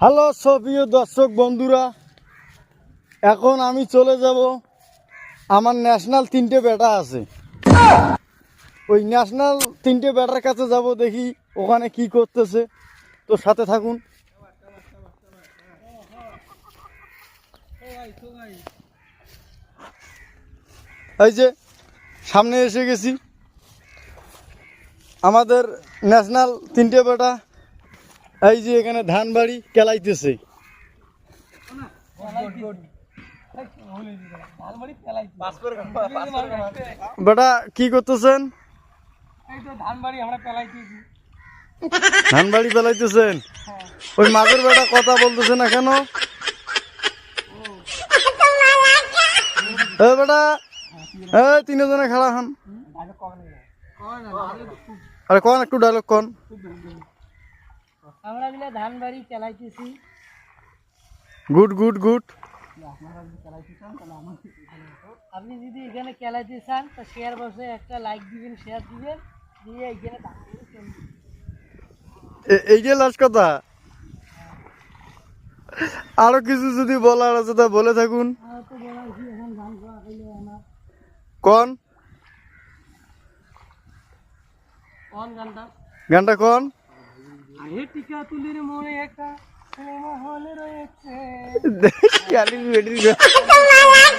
Hello সপ্রিয় দর্শক বন্ধুরা, এখন আমি চলে যাব। আমার ন্যাশনাল তিনটে বেটা আছে। ওই ন্যাশনাল তিনটে বেটার কাছে যাব দেখি ওখানে কি করতেছে। তো সাথে থাকুন। এই যে, সামনে এসে গেছি। আমাদের ন্যাশনাল তিনটে বেটা এই যে এখানে ধান বাড়ি কেলাইতেছে। বেটা, কি করতেছেন? এই ধান বাড়ি পেলাইতেছেন? ওই মাঝের বেটা কথা বলতেছে না কেন? বেটা, এ, তিনজনে খাড়া হন। আরে কন, একটু ডায়লগ কন। আমরা মিলে ধান বাড়ি চালাইতেছি। Good good good. আপনি যদি এখানে চালাইতে চান তো শেয়ার বসে একটা লাইক দিবেন শেয়ার দিবেন দিয়ে এখানে। এই যে লাস্ট কথা। আরও কিছু যদি বলার আছে তা বলে থাকুন। কন? গানটা কন? আহে টিকা তুলির মনে একটা সিনেমা হলে রয়েছে।